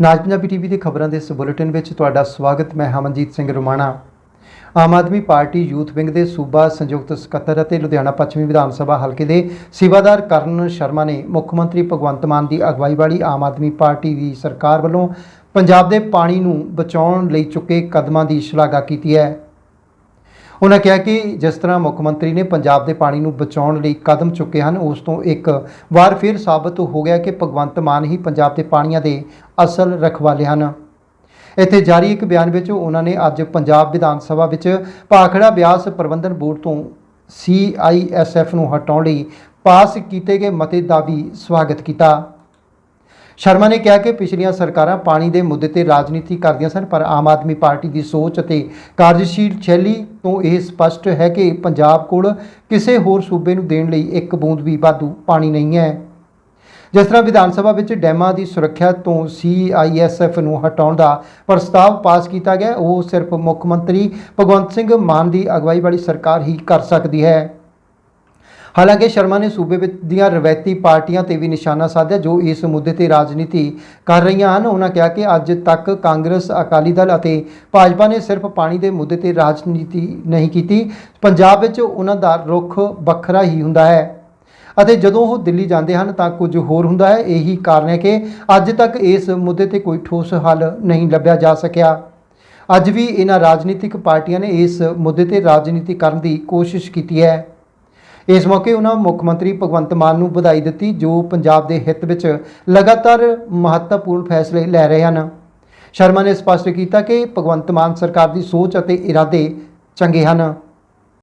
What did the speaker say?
ਨਾਜ Punjabi TV ਦੇ ਖਬਰਾਂ ਦੇ ਇਸ ਬੁਲੇਟਿਨ ਵਿੱਚ ਤੁਹਾਡਾ ਸਵਾਗਤ, ਮੈਂ Hamanjit Singh Rumana. Aam Aadmi Party youth wing ਦੇ ਸੂਬਾ ਸੰਯੁਕਤ ਸਕੱਤਰ ਅਤੇ ਲੁਧਿਆਣਾ ਪੱਛਮੀ ਵਿਧਾਨ ਸਭਾ ਹਲਕੇ ਦੇ ਸੇਵਾਦਾਰ ਕਰਨ ਸ਼ਰਮਾ ਨੇ ਮੁੱਖ ਮੰਤਰੀ ਭਗਵੰਤ ਮਾਨ ਦੀ ਅਗਵਾਈ ਵਾਲੀ ਆਮ ਆਦਮੀ ਪਾਰਟੀ ਦੀ ਸਰਕਾਰ ਵੱਲੋਂ ਪੰਜਾਬ ਦੇ ਪਾਣੀ ਨੂੰ ਬਚਾਉਣ ਲਈ ਚੁੱਕੇ ਕਦਮਾਂ ਦੀ ਸ਼ਲਾਘਾ ਕੀਤੀ ਹੈ। ਉਹਨਾਂ ਕਿਹਾ ਕਿ ਜਿਸ ਤਰ੍ਹਾਂ ਮੁੱਖ ਮੰਤਰੀ ਨੇ ਪੰਜਾਬ ਦੇ ਪਾਣੀ ਨੂੰ ਬਚਾਉਣ ਲਈ ਕਦਮ ਚੁੱਕੇ ਹਨ, ਉਸ ਤੋਂ ਇੱਕ ਵਾਰ ਫਿਰ ਸਾਬਤ ਹੋ ਗਿਆ ਕਿ ਭਗਵੰਤ ਮਾਨ ਹੀ ਪੰਜਾਬ ਦੇ ਪਾਣੀਆਂ ਦੇ ਅਸਲ ਰਖਵਾਲੇ ਹਨ। ਇੱਥੇ ਜਾਰੀ ਇੱਕ ਬਿਆਨ ਵਿੱਚ ਉਹਨਾਂ ਨੇ ਅੱਜ ਪੰਜਾਬ ਵਿਧਾਨ ਸਭਾ ਵਿੱਚ ਭਾਖੜਾ ਬਿਆਸ ਪ੍ਰਬੰਧਨ ਬੋਰਡ ਤੋਂ CISF ਨੂੰ ਹਟਾਉਣ ਲਈ ਪਾਸ ਕੀਤੇ ਗਏ ਮਤੇ ਦਾ ਵੀ ਸਵਾਗਤ ਕੀਤਾ। ਸ਼ਰਮਾ ਨੇ ਕਿਹਾ ਕਿ ਪਿਛਲੀਆਂ ਸਰਕਾਰਾਂ ਪਾਣੀ ਦੇ ਮੁੱਦੇ ਤੇ ਰਾਜਨੀਤੀ ਕਰਦੀਆਂ ਸਨ, ਪਰ ਆਮ ਆਦਮੀ ਪਾਰਟੀ ਦੀ ਸੋਚ ਅਤੇ ਕਾਰਜਸ਼ੀਲ ਸ਼ੈਲੀ ਤੋਂ ਇਹ ਸਪਸ਼ਟ ਹੈ ਕਿ ਪੰਜਾਬ ਕੋਲ ਕਿਸੇ ਹੋਰ ਸੂਬੇ ਨੂੰ ਦੇਣ ਲਈ ਇੱਕ ਬੂੰਦ ਵੀ ਵਾਧੂ ਪਾਣੀ ਨਹੀਂ ਹੈ। ਜਿਸ ਤਰ੍ਹਾਂ ਵਿਧਾਨ ਸਭਾ ਵਿੱਚ ਡੈਮਾਂ ਦੀ ਸੁਰੱਖਿਆ ਤੋਂ CISF ਨੂੰ ਹਟਾਉਣ ਦਾ ਪ੍ਰਸਤਾਵ ਪਾਸ ਕੀਤਾ ਗਿਆ, ਉਹ ਸਿਰਫ ਮੁੱਖ ਮੰਤਰੀ ਭਗਵੰਤ ਸਿੰਘ ਮਾਨ ਦੀ ਅਗਵਾਈ ਵਾਲੀ ਸਰਕਾਰ ਹੀ ਕਰ ਸਕਦੀ ਹੈ। ਹਾਲਾਂਕਿ ਸ਼ਰਮਾ ਨੇ ਸੂਬੇ ਵਿੱਚ ਦੀਆਂ ਰਵਾਇਤੀ ਪਾਰਟੀਆਂ ਤੇ ਵੀ ਨਿਸ਼ਾਨਾ ਸਾਧਿਆ, ਜੋ ਇਸ ਮੁੱਦੇ ਤੇ ਰਾਜਨੀਤੀ ਕਰ ਰਹੀਆਂ ਹਨ। ਉਹਨਾਂ ਕਿਹਾ ਕਿ ਅੱਜ ਤੱਕ ਕਾਂਗਰਸ, ਅਕਾਲੀ ਦਲ ਅਤੇ ਭਾਜਪਾ ਨੇ ਸਿਰਫ ਪਾਣੀ ਦੇ ਮੁੱਦੇ ਤੇ ਰਾਜਨੀਤੀ ਨਹੀਂ ਕੀਤੀ। ਪੰਜਾਬ ਵਿੱਚ ਉਹਨਾਂ ਦਾ ਰੁਖ ਵੱਖਰਾ ਹੀ ਹੁੰਦਾ ਹੈ ਅਤੇ ਜਦੋਂ ਉਹ ਦਿੱਲੀ ਜਾਂਦੇ ਹਨ ਤਾਂ ਕੁਝ ਹੋਰ ਹੁੰਦਾ ਹੈ। ਇਹੀ ਕਾਰਨ ਹੈ ਕਿ ਅੱਜ ਤੱਕ ਇਸ ਮੁੱਦੇ ਤੇ ਕੋਈ ਠੋਸ ਹੱਲ ਨਹੀਂ ਲੱਭਿਆ ਜਾ ਸਕਿਆ। ਅੱਜ ਵੀ ਇਹਨਾਂ ਰਾਜਨੀਤਿਕ ਪਾਰਟੀਆਂ ਨੇ ਇਸ ਮੁੱਦੇ ਤੇ ਰਾਜਨੀਤੀ ਕਰਨ ਦੀ ਕੋਸ਼ਿਸ਼ ਕੀਤੀ ਹੈ। ਇਸ ਮੌਕੇ ਉਹਨਾਂ ਮੁੱਖ ਮੰਤਰੀ ਭਗਵੰਤ ਮਾਨ ਨੂੰ ਵਧਾਈ ਦਿੱਤੀ, ਜੋ ਪੰਜਾਬ ਦੇ ਹਿੱਤ ਵਿੱਚ ਲਗਾਤਾਰ ਮਹੱਤਵਪੂਰਨ ਫੈਸਲੇ ਲੈ ਰਹੇ ਹਨ। ਸ਼ਰਮਾ ਨੇ ਸਪਸ਼ਟ ਕੀਤਾ ਕਿ ਭਗਵੰਤ ਮਾਨ ਸਰਕਾਰ ਦੀ ਸੋਚ ਅਤੇ ਇਰਾਦੇ ਚੰਗੇ ਹਨ।